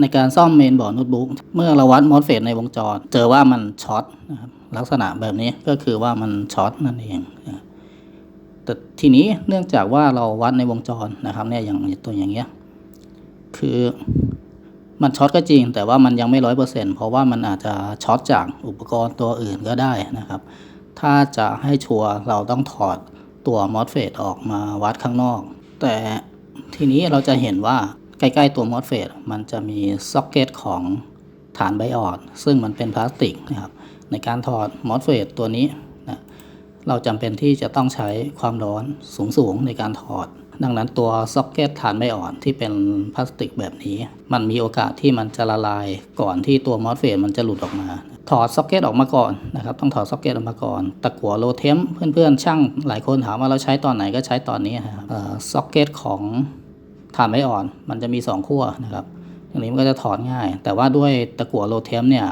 ในการซ่อมเมนบอร์ดโน้ตบุ๊กเมื่อเราวัดมอสเฟตในวงจร เจอว่ามันช็อตนะครับลักษณะแบบนี้ก็คือว่ามันช็อตนั่นเองแต่ทีนี้เนื่องจากว่าเราวัดในวงจรนะครับเนี่ยอย่างตัวอย่างเงี้ยคือมันช็อตก็จริง แต่ว่ามันยังไม่ร้อยเปอร์เซ็นต์เพราะว่ามันอาจจะช็อตจากอุปกรณ์ตัวอื่นก็ได้นะครับ ถ้าจะให้ชัวร์เราต้องถอดตัวมอสเฟตออกมาวัดข้างนอก แต่ทีนี้เราจะเห็นว่า ใกล้ๆตัวมอสเฟตมันจะมีซ็อกเก็ตของฐานไบออดซึ่งมันเป็นพลาสติกนะครับในการถอดมอสเฟตตัวนี้นะเราจำเป็นที่จะต้องใช้ความร้อนสูงๆในการถอด ดังนั้นตัวซ็อกเก็ตฐานไม่อ่อนที่เป็นพลาสติกแบบนี้ มันมีโอกาสที่มันจะละลายก่อนที่ตัวมอสเฟตมันจะหลุดออกมา ถอดซ็อกเก็ตออกมาก่อนนะครับต้องถอดซ็อกเก็ตออกมาก่อน ตะกั่วโลเทมเพื่อนๆช่างหลายคนถามว่าเราใช้ตอนไหนก็ใช้ตอนนี้ครับซ็อกเก็ตของ ฐานไม่อ่อนมันจะมีสองขั้วนะครับตรงนี้มันก็จะถอดง่าย แต่ว่าด้วยตะกั่วโลเทมเนี่ย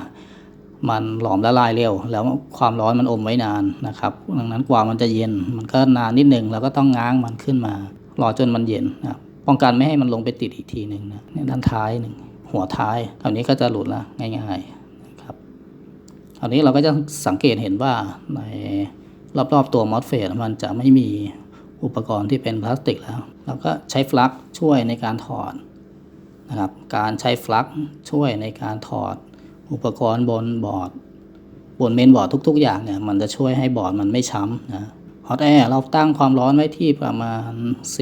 มันหลอมละลายเร็ว แล้วความร้อนมันอมไว้นานนะครับดังนั้นกว่ามันจะเย็นมันก็นานนิดหนึ่งเราก็ต้องง้างมันขึ้นมารอจนมันเย็นนะป้องกันไม่ให้มันลงไปติดอีกทีหนึ่งนะนด้านท้ายหนึ่งหัวท้ายคราวนี้ก็จะหลุดละง่ายๆนะครับคราวนี้เราก็จะสังเกตเห็นว่าในรอบๆตัวมอสเฟตมันจะไม่มี อุปกรณ์ที่เป็นพลาสติกแล้ว เราก็ใช้ฟลักช่วยในการถอดนะครับ การใช้ฟลักช่วยในการถอด อุปกรณ์บนบอร์ด บนเมนบอร์ดทุก ๆ อย่างเนี่ย มันจะช่วยให้บอร์ดมันไม่ช้ำนะฮอตแอร์เราตั้งความร้อนไว้ที่ประมาณ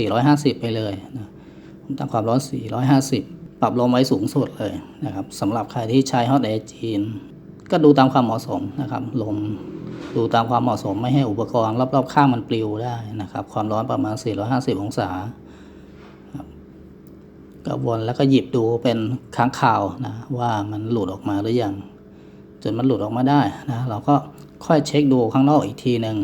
450 ไปเลยนะผมตั้งความร้อน 450 ปรับลมไว้สูงสุดเลยนะครับสำหรับใครที่ใช้ฮอตแอร์จีน ก็ดูตามความเหมาะสมนะครับลม ดูตามความเหมาะสมไม่ให้อุปกรณ์รอบๆข้างมันปลิวได้นะครับ ความร้อนประมาณ 450 องศาก็วนแล้วก็หยิบดูเป็นค้างข่าวนะว่ามันหลุดออกมาหรือยังจนมันหลุดออกมาได้นะเราก็ค่อยเช็คดูข้างนอกอีกทีหนึ่ง